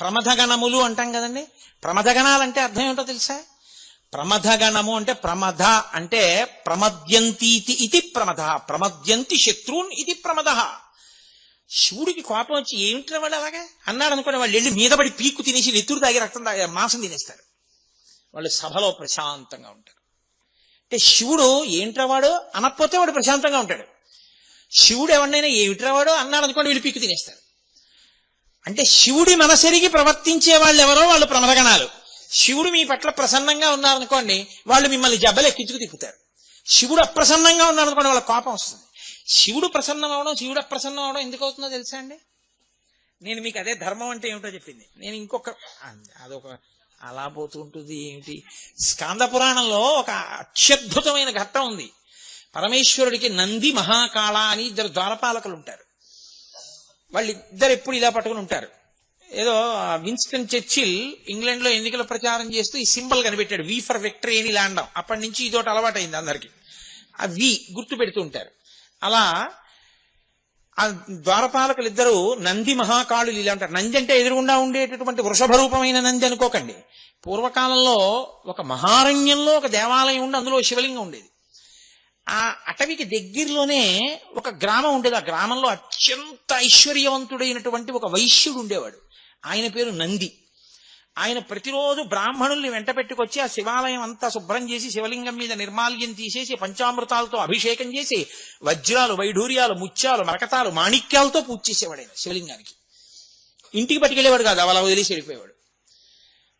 ప్రమథగణములు అంటాం కదండి. ప్రమథగణాలంటే అర్థం ఏమిటో తెలుసా? ప్రమథగణము అంటే ప్రమథ అంటే ప్రమద్యంతీతి ఇది ప్రమథ ప్రమద్యంతి శత్రువున్ ఇది ప్రమద శివుడికి కోపం వచ్చి ఏమిటి వాళ్ళు అలాగా? అన్నాడు అనుకోండి వాళ్ళు వెళ్ళి మీద పడి పీక్కు తినేసి నెత్తురు తాగి రక్తం తాగి మాంసం తినేస్తారు. వాళ్ళు సభలో ప్రశాంతంగా ఉంటారు. అంటే శివుడు ఏంట్రా వాడు? అనకపోతే వాడు ప్రశాంతంగా ఉంటాడు. శివుడు ఎవరినైనా ఏమిట్రా వాడు? అన్నాడు అనుకోండి వీళ్ళు పీక్కు తినేస్తారు. అంటే శివుడి మనసెరిగి ప్రవర్తించే వాళ్ళు ఎవరో వాళ్ళు ప్రమదగణాలు. శివుడు మీ పట్ల ప్రసన్నంగా ఉన్నారనుకోండి వాళ్ళు మిమ్మల్ని జబ్బలు ఎక్కించుకు తిప్పుతారు. శివుడు అప్రసన్నంగా ఉన్నారనుకోండి వాళ్ళ కోపం వస్తుంది. శివుడు ప్రసన్నం అవడం శివుడు అప్రసన్నం అవడం ఎందుకు అవుతుందో తెలుసా అండి? నేను మీకు అదే ధర్మం అంటే ఏమిటో చెప్పింది. నేను ఇంకొక అదొక అలా పోతూ ఉంటుంది ఏమిటి? స్కాంద పురాణంలో ఒక అత్యద్భుతమైన ఘట్టం ఉంది. పరమేశ్వరుడికి నంది మహాకాళ అని ఇద్దరు ద్వారపాలకులు ఉంటారు. వాళ్ళిద్దరు ఎప్పుడు ఇలా పట్టుకుని ఉంటారు. ఏదో విన్స్టన్ చర్చిల్ ఇంగ్లాండ్లో ఎన్నికల ప్రచారం చేస్తూ ఈ సింబల్ కనిపెట్టాడు. వి ఫర్ విక్టరీ అని లాండం అప్పటి నుంచి ఇదోటి అలవాటైంది అందరికి. ఆ వి గుర్తు పెడుతూ ఉంటారు. అలా ఆ ద్వారపాలకులు ఇద్దరు నంది మహాకాళులు ఇలా ఉంటారు. నంది అంటే ఎదురుగుండా ఉండేటటువంటి వృషభ రూపమైన నంది అనుకోకండి. పూర్వకాలంలో ఒక మహారణ్యంలో ఒక దేవాలయం ఉండి అందులో శివలింగం ఉండేది. ఆ అటవికి దగ్గరలోనే ఒక గ్రామం ఉండేది. ఆ గ్రామంలో అత్యంత ఐశ్వర్యవంతుడైనటువంటి ఒక వైశ్యుడు ఉండేవాడు. ఆయన పేరు నంది. ఆయన ప్రతిరోజు బ్రాహ్మణుల్ని వెంట పెట్టుకొచ్చి ఆ శివాలయం అంతా శుభ్రం చేసి శివలింగం మీద నిర్మాల్యం తీసేసి పంచామృతాలతో అభిషేకం చేసి వజ్రాలు వైఢూర్యాలు ముత్యాలు మరకతాలు మాణిక్యాలతో పూజ చేసేవాడు ఆయన శివలింగానికి. ఇంటికి పట్టుకెళ్ళేవాడు కాదు అలా వదిలేసి వెళ్ళిపోయేవాడు.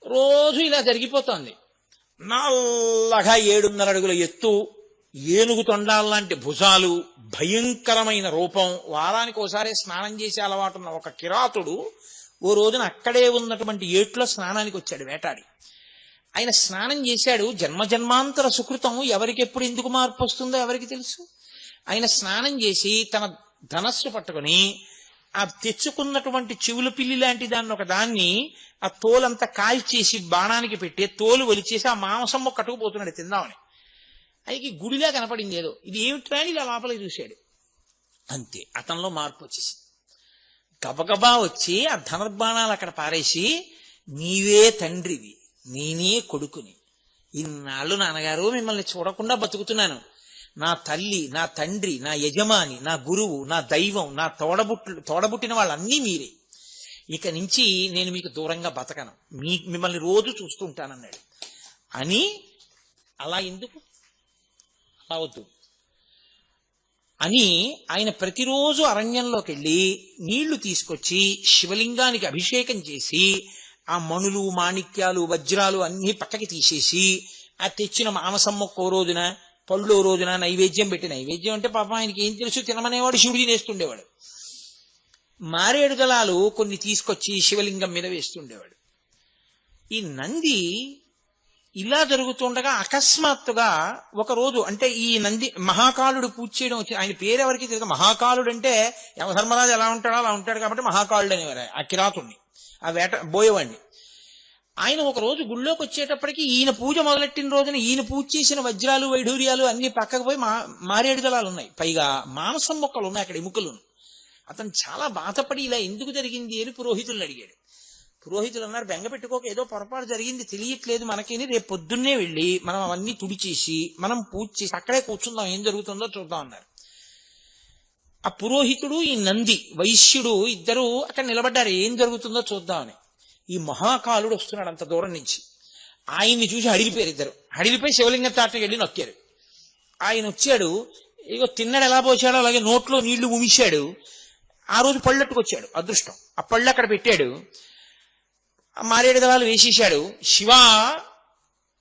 రోజు ఇలా జరిగిపోతోంది. నల్లగా ఏడున్నర అడుగుల ఎత్తు ఏనుగు తొండాల్లాంటి భుజాలు భయంకరమైన రూపం వారానికి ఒకసారి స్నానం చేసే అలవాటున్న ఒక కిరాతుడు ఓ రోజున అక్కడే ఉన్నటువంటి ఏట్లో స్నానానికి వచ్చాడు వేటాడి. ఆయన స్నానం చేశాడు. జన్మ జన్మాంతర సుకృతం. ఎవరికి ఎప్పుడు ఎందుకు మార్పు వస్తుందో ఎవరికి తెలుసు? ఆయన స్నానం చేసి తన ధనస్సు పట్టుకొని ఆ తెచ్చుకున్నటువంటి చెవుల పిల్లి లాంటి దాన్ని ఒక దాన్ని ఆ తోలంతా కాల్చేసి బాణానికి పెట్టి తోలు ఒలిచేసి ఆ మాంసం కట్టుకుపోతున్నాడు తిందామని. ఆయనకి గుడిలా కనపడింది ఏదో. ఇది ఏమిట్రా అని ఇలా లోపలికి చూశాడు. అంతే. అతనిలో మార్పు వచ్చేసింది గబగబా వచ్చి ఆ ధనుర్బాణాలు అక్కడ పారేసి నీవే తండ్రివి. నేనే కొడుకుని. ఇన్నాళ్ళు నాన్నగారు మిమ్మల్ని చూడకుండా బతుకుతున్నాను. నా తల్లి నా తండ్రి నా యజమాని నా గురువు నా దైవం నా తోడబుట్టు తోడబుట్టిన వాళ్ళన్నీ మీరే. ఇక నుంచి నేను మీకు దూరంగా బతకను. మీ మిమ్మల్ని రోజు చూస్తుంటానన్నాడు అని అలా ఎందుకు అలా వద్దు అని ఆయన ప్రతిరోజు అరణ్యంలోకి వెళ్ళి నీళ్ళు తీసుకొచ్చి శివలింగానికి అభిషేకం చేసి ఆ మణులు మాణిక్యాలు వజ్రాలు అన్ని పక్కకి తీసేసి ఆ తెచ్చిన మాంసం ఒక్కో రోజున పళ్ళు ఓ రోజున నైవేద్యం పెట్టి నైవేద్యం అంటే పాపం ఆయనకి ఏం తెలుసు తినమనేవాడు శివుడు తినేస్తుండేవాడు మారేడు దళాలు కొన్ని తీసుకొచ్చి శివలింగం మీద వేస్తుండేవాడు. ఈ నంది ఇలా జరుగుతుండగా అకస్మాత్తుగా ఒక రోజు అంటే ఈ నంది మహాకాలుడు పూజ చేయడం వచ్చి ఆయన పేరు ఎవరికి తెలియదు మహాకాలుడు అంటే యమధర్మరాజు ఎలా ఉంటాడో అలా ఉంటాడు కాబట్టి మహాకాలుడు అనేవారు ఆ కిరాతుణ్ణి ఆ వేట బోయేవాడిని ఆయన ఒక రోజు గుళ్ళోకి వచ్చేటప్పటికి ఈయన పూజ మొదలెట్టిన రోజున ఈయన పూజ చేసిన వజ్రాలు వైఢూర్యాలు అన్ని పక్కకు పోయి మా మారేడు దళాలు ఉన్నాయి. పైగా మాంసం మొక్కలు ఉన్నాయి అక్కడ ఎముకలు. అతను చాలా బాధపడి ఇలా ఎందుకు జరిగింది అని పురోహితులను అడిగాడు. పురోహితులు అన్నారు బెంగ పెట్టుకోక ఏదో పొరపాటు జరిగింది తెలియట్లేదు మనకేని రేపు పొద్దున్నే వెళ్ళి మనం అవన్నీ తుడిచేసి మనం పూజ చేసి అక్కడే కూర్చుందాం ఏం జరుగుతుందో చూద్దాం అన్నారు. ఆ పురోహితుడు ఈ నంది వైశ్యుడు ఇద్దరు అక్కడ నిలబడ్డారు ఏం జరుగుతుందో చూద్దామని. ఈ మహాకాలుడు వస్తున్నాడు అంత దూరం నుంచి. ఆయన్ని చూసి అడిగిపోయారు ఇద్దరు. అడిగిపోయి శివలింగం తాటకి వెళ్ళి నొక్కారు. ఆయన వచ్చాడు ఇగో తిన్నాడు ఎలా పోసాడో అలాగే నోట్లో నీళ్ళు ఉమిశాడు ఆ రోజు పళ్ళట్టుకొచ్చాడు అదృష్టం. ఆ పళ్ళు అక్కడ పెట్టాడు. మారేడు దళాలు వేసేశాడు. శివ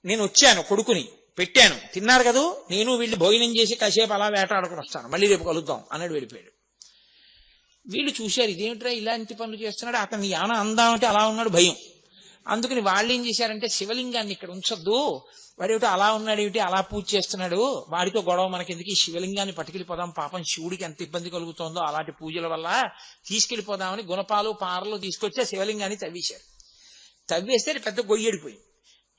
నేను వచ్చాను కొడుకుని పెట్టాను. తిన్నారు కదూ? నేను వీళ్ళు భోజనం చేసి కాసేపు అలా వేటాడుకుని వస్తాను. మళ్ళీ రేపు కలుద్దాం అన్నాడు వెళ్ళిపోయాడు. వీళ్ళు చూశారు ఇదేమిట్రా ఇలాంటి పనులు చేస్తున్నాడు? అతన్ని యాన అందామంటే అలా ఉన్నాడు భయం. అందుకని వాళ్ళు ఏం చేశారంటే శివలింగాన్ని ఇక్కడ ఉంచొద్దు. వాడేమిటో అలా ఉన్నాడు ఏమిటి అలా పూజ చేస్తున్నాడు. వాడితో గొడవ మనకెందుకు? ఈ శివలింగాన్ని పట్టుకెళ్ళిపోదాం. పాపం శివుడికి ఎంత ఇబ్బంది కలుగుతోందో అలాంటి పూజల వల్ల తీసుకెళ్ళిపోదామని గుణపాలు పారలు తీసుకొచ్చి శివలింగాన్ని తవ్వేశారు. తవ్వేస్తే పెద్ద గొయ్యడిపోయింది.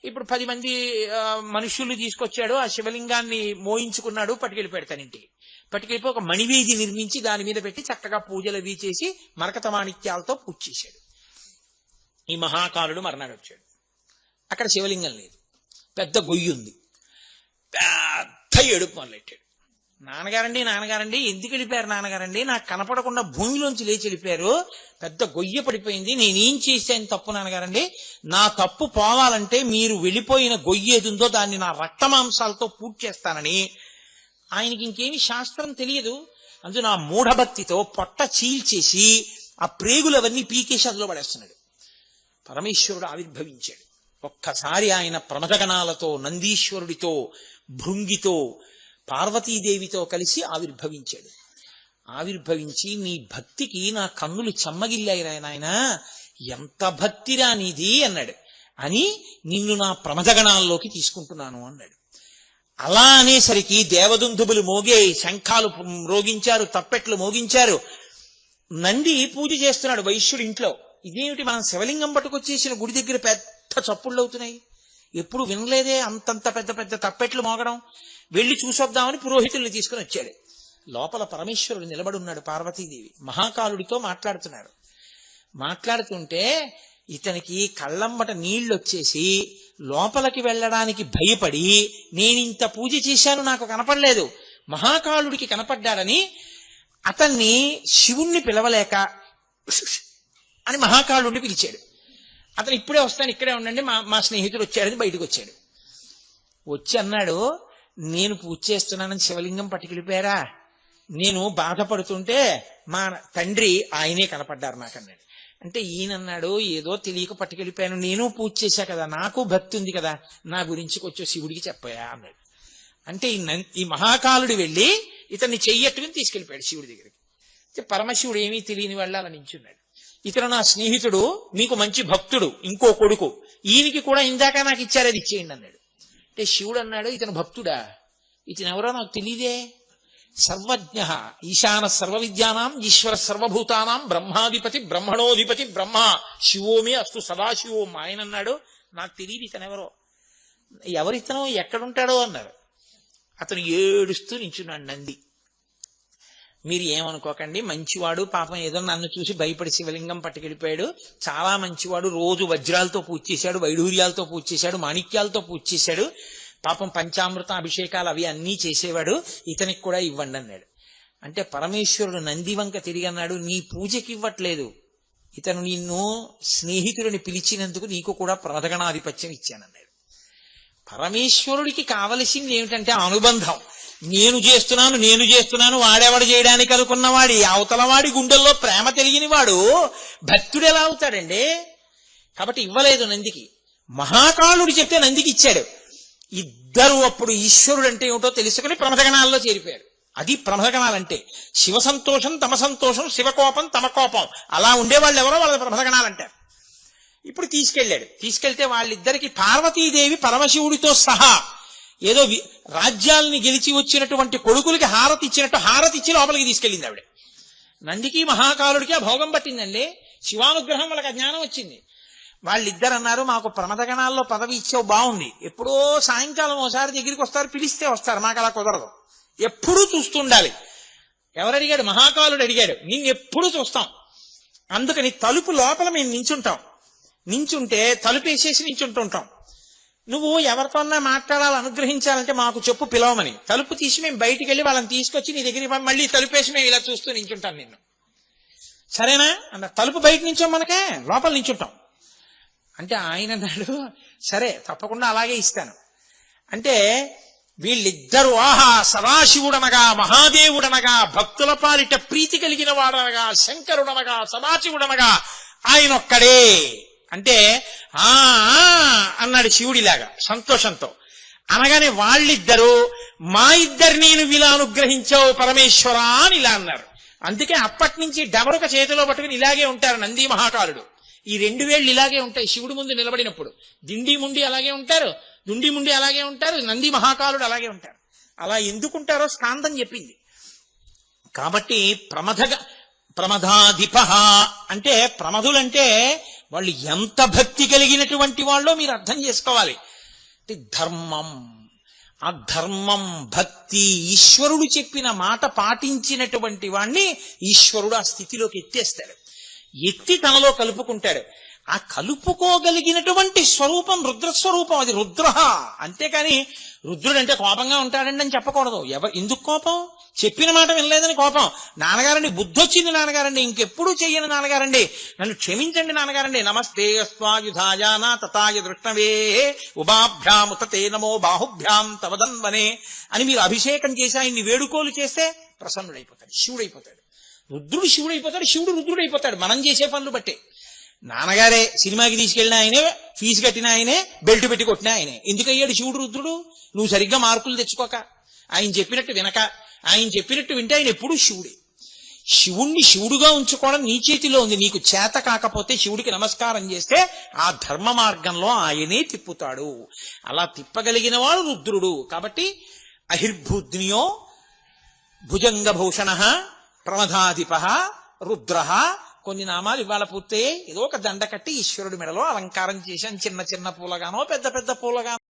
ఇప్పుడు పది మంది మనుషులు తీసుకొచ్చాడు ఆ శివలింగాన్ని మోయించుకున్నాడు పట్టుకెళ్ళిపోయాడు తన ఇంటికి. పట్టుకెళ్ళిపోయి ఒక మణివేది నిర్మించి దాని మీద పెట్టి చక్కగా పూజలు అవి చేసి మరకత మాణిక్యాలతో పూజ చేశాడు. ఈ మహాకాలుడు మర్నాడు వచ్చాడు. అక్కడ శివలింగం లేదు. పెద్ద గొయ్యి ఉంది. పెద్ద ఏడుపు మొదలెట్టాడు. నాన్నగారండి నాన్నగారండి ఎందుకు వెళ్ళిపోయారు నాన్నగారండి? నాకు కనపడకుండా భూమిలోంచి లేచి వెళ్ళిపోయారు. పెద్ద గొయ్య పడిపోయింది. నేనేం చేశాను తప్పు నాన్నగారండి? నా తప్పు పోవాలంటే మీరు వెళ్ళిపోయిన గొయ్యి ఏదుందో దాన్ని నా రక్తమాంసాలతో పూర్తి చేస్తానని. ఆయనకి ఇంకేమి శాస్త్రం తెలియదు. అందు నా మూఢభక్తితో పొట్ట చీల్చేసి ఆ ప్రేగులవన్నీ పీకేసి అందులో పడేస్తున్నాడు. పరమేశ్వరుడు ఆవిర్భవించాడు. ఒక్కసారి ఆయన ప్రమదగణాలతో నందీశ్వరుడితో భృంగితో పార్వతీదేవితో కలిసి ఆవిర్భవించాడు. ఆవిర్భవించి నీ భక్తికి నా కన్నులు చెమ్మగిల్లాయిరా నాయన. ఎంత భక్తిరా నీది అన్నాడు. అని నిన్ను నా ప్రమదగణాల్లోకి తీసుకుంటున్నాను అన్నాడు. అలా అనేసరికి దేవదుందుబులు మోగే శంఖాలు రోగించారు తప్పెట్లు మోగించారు. నంది పూజ చేస్తున్నాడు వైశ్యుడి ఇంట్లో. ఇదేమిటి మనం శివలింగం పట్టుకొచ్చేసిన గుడి దగ్గర పెద్ద చప్పుళ్ళు అవుతున్నాయి? ఎప్పుడు వినలేదే అంతంత పెద్ద పెద్ద తప్పెట్లు మోగడం? వెళ్ళి చూసొద్దామని పురోహితుల్ని తీసుకుని వచ్చాడు. లోపల పరమేశ్వరుడు నిలబడున్నాడు పార్వతీదేవి. మహాకాలుడితో మాట్లాడుతున్నాడు. మాట్లాడుతుంటే ఇతనికి కళ్ళమ్మట నీళ్ళు వచ్చేసి లోపలికి వెళ్ళడానికి భయపడి నేనింత పూజ చేశాను నాకు కనపడలేదు. మహాకాలుడికి కనపడ్డాడని అతన్ని శివుణ్ణి పిలవలేక అని మహాకాలుడిని పిలిచాడు. అతను ఇప్పుడే వస్తాను ఇక్కడే ఉండండి మా మా స్నేహితుడు వచ్చాడని బయటకు వచ్చాడు. వచ్చి అన్నాడు నేను పూజ చేస్తున్నానని శివలింగం పట్టుకెళ్ళిపోయారా? నేను బాధపడుతుంటే మా తండ్రి ఆయనే కనపడ్డారు నాకన్నాడు అంటే ఈయనన్నాడు ఏదో తెలియక పట్టుకెళ్ళిపోయాను నేను పూజ చేశా కదా నాకు భక్తి ఉంది కదా నా గురించి కొంచెం శివుడికి చెప్పాయా అన్నాడు. అంటే ఈ ఈ మహాకాలుడు వెళ్ళి ఇతన్ని చెయ్యట్టుకుని తీసుకెళ్ళిపోయాడు శివుడి దగ్గరికి. పరమశివుడు ఏమీ తెలియని వాళ్ళు అలా నించున్నాడు. ఇతను నా స్నేహితుడు మీకు మంచి భక్తుడు ఇంకో కొడుకు. ఈయనకి కూడా ఇందాక నాకు ఇచ్చారు అది ఇచ్చేయండి అన్నాడు. అంటే శివుడు అన్నాడు ఇతను భక్తుడా? ఇతను ఎవరో నాకు తెలియదే సర్వజ్ఞ ఈశాన సర్వ విద్యానాం ఈశ్వర సర్వభూతానాం బ్రహ్మాధిపతి బ్రహ్మణోధిపతి బ్రహ్మ. శివోమి అస్తు సదాశివోం ఆయన అన్నాడు. నాకు తెలియదు ఇతను ఎవరో. ఎవరితనో ఎక్కడుంటాడో అన్నారు. అతను ఏడుస్తూ నించున్నాడు నంది. మీరు ఏమనుకోకండి మంచివాడు పాపం ఏదో నన్ను చూసి భయపడి శివలింగం పట్టుకెళ్ళిపోయాడు. చాలా మంచివాడు రోజు వజ్రాలతో పూజ చేశాడు వైఢూర్యాలతో పూజ చేశాడు మాణిక్యాలతో పూజ చేశాడు. పాపం పంచామృత అభిషేకాలు అవి అన్నీ చేసేవాడు ఇతనికి కూడా ఇవ్వండి అన్నాడు. అంటే పరమేశ్వరుడు నందివంక తిరిగి అన్నాడు నీ పూజకి ఇవ్వట్లేదు. ఇతను నిన్ను స్నేహితుడిని పిలిచినందుకు నీకు కూడా ప్రథగణాధిపత్యం ఇచ్చానన్నాడు. పరమేశ్వరుడికి కావలసింది ఏమిటంటే అనుబంధం. నేను చేస్తున్నాను నేను చేస్తున్నాను వాడెవడు చేయడానికి అనుకున్నవాడి అవతలవాడి గుండెల్లో ప్రేమ తెలియని వాడు భక్తుడు ఎలా అవుతాడండి? కాబట్టి ఇవ్వలేదు నందికి. మహాకాళుడు చెప్తే నందికి ఇచ్చాడు. ఇద్దరు అప్పుడు ఈశ్వరుడు అంటే ఏమిటో తెలుసుకుని ప్రమథగణాల్లో చేరిపోయారు అది ప్రమథగణాలంటే శివ సంతోషం తమ సంతోషం శివకోపం తమ కోపం. అలా ఉండేవాళ్ళు ఎవరో వాళ్ళ ప్రమథగణాలంటారు ఇప్పుడు తీసుకెళ్ళాడు. తీసుకెళ్తే వాళ్ళిద్దరికి పార్వతీదేవి పరమశివుడితో సహా ఏదో రాజ్యాల్ని గెలిచి వచ్చినటువంటి కొడుకులకి హారతి ఇచ్చినట్టు హారతి ఇచ్చి లోపలికి తీసుకెళ్ళింది ఆవిడ. నందికి మహాకాలుడికి ఆ భోగం పట్టిందండి. శివానుగ్రహం వాళ్ళకి జ్ఞానం వచ్చింది. వాళ్ళిద్దరు అన్నారు మాకు ప్రమదగణాల్లో పదవి ఇచ్చావు బాగుంది. ఎప్పుడో సాయంకాలం ఒకసారి దగ్గరికి వస్తారు పిలిస్తే వస్తారు. మాకు అలా కుదరదు. ఎప్పుడూ చూస్తుండాలి. ఎవరు అడిగాడు? మహాకాలుడు అడిగాడు. నిన్ను ఎప్పుడూ చూస్తాం. అందుకని తలుపు లోపల మేము నించుంటాం. నించుంటే తలుపు వేసేసి నించుంటుంటాం. నువ్వు ఎవరితోన్నా మాట్లాడాలి అనుగ్రహించాలంటే మాకు చెప్పు పిలవమని. తలుపు తీసి మేము బయటికి వెళ్ళి వాళ్ళని తీసుకొచ్చి నీ దగ్గర మళ్ళీ తలుపేసి మేము ఇలా చూస్తూ నించుంటాం నిన్ను. సరేనా? అన్న తలుపు బయట నుంచో మనకే లోపల నించుంటాం. అంటే ఆయన అన్నాడు సరే తప్పకుండా అలాగే ఇస్తాను. అంటే వీళ్ళిద్దరూ ఆహా సదాశివుడనగా మహాదేవుడనగా భక్తుల పాలిట ప్రీతి కలిగిన వాడనగా శంకరుడనగా సదాశివుడనగా ఆయన ఒక్కడే అంటే ఆ అన్నాడు శివుడిలాగా సంతోషంతో. అనగానే వాళ్ళిద్దరూ మా ఇద్దరిని నువ్వు ఇలా అనుగ్రహించావు పరమేశ్వరా అని ఇలా అన్నారు. అందుకే అప్పటి నుంచి డమరుక చేతిలో పట్టుకుని ఇలాగే ఉంటారు నంది మహాకాలుడు ఈ రెండు వేళ్ళు ఇలాగే ఉంటాయి శివుడి ముందు నిలబడినప్పుడు. దిండి ముండి అలాగే ఉంటారు దుండి ముండి అలాగే ఉంటారు నంది మహాకాలుడు అలాగే ఉంటారు. అలా ఎందుకుంటారో స్కాందం చెప్పింది. కాబట్టి ప్రమథ ప్రమదాధిప అంటే ప్రమధులంటే వాళ్ళు ఎంత భక్తి కలిగినటువంటి వాళ్ళో మీరు అర్థం చేసుకోవాలి. అంటే ధర్మం ఆ ధర్మం భక్తి ఈశ్వరుడు చెప్పిన మాట పాటించినటువంటి వాణ్ణి ఈశ్వరుడు ఆ స్థితిలోకి ఎత్తేస్తాడు. ఎత్తి తనలో కలుపుకుంటాడు. ఆ కలుపుకోగలిగినటువంటి స్వరూపం రుద్ర స్వరూపం అది రుద్ర అంతేకాని రుద్రుడంటే కోపంగా ఉంటాడండి అని చెప్పకూడదు. ఎవ ఎందుకు కోపం? చెప్పిన మాట వినలేదని కోపం. నాన్నగారండి బుద్ధి వచ్చింది నాన్నగారండి ఇంకెప్పుడు చెయ్యను నాన్నగారండి? నన్ను క్షమించండి నాన్నగారండి. నమస్తే అస్వాయుధాయాన తథాయ దృష్ణవే. ఉభాభ్యాముత తే నమో బాహుభ్యాం తవదన్వనే అని మీరు అభిషేకం చేసి ఆయన్ని వేడుకోలు చేస్తే ప్రసన్నుడైపోతాడు శివుడైపోతాడు. రుద్రుడు శివుడైపోతాడు శివుడు రుద్రుడైపోతాడు. మనం చేసే పనులు బట్టే. నాన్నగారే సినిమాకి తీసుకెళ్ళిన ఆయనే ఫీజు కట్టిన ఆయనే బెల్ట్ పెట్టి కొట్టిన ఆయనే. ఎందుకు అయ్యాడు శివుడు రుద్రుడు? నువ్వు సరిగ్గా మార్కులు తెచ్చుకోక. ఆయన చెప్పినట్టు వినక. ఆయన చెప్పినట్టు వింటే ఆయన ఎప్పుడూ శివుడే. శివుణ్ణి శివుడుగా ఉంచుకోవడం నీ చేతిలో ఉంది. నీకు చేత కాకపోతే శివుడికి నమస్కారం చేస్తే ఆ ధర్మ మార్గంలో ఆయనే తిప్పుతాడు. అలా తిప్పగలిగిన వాడు రుద్రుడు. కాబట్టి అహిర్భూద్నియో భుజంగభూషణ ప్రమదాధిప రుద్ర కొన్ని నామాలు ఇవాళ పూర్తయ్యాయి. ఏదో ఒక దండ కట్టి ఈశ్వరుడి మెడలో అలంకారం చేశాను. చిన్న చిన్న పూలగానో పెద్ద పెద్ద పూలగానో.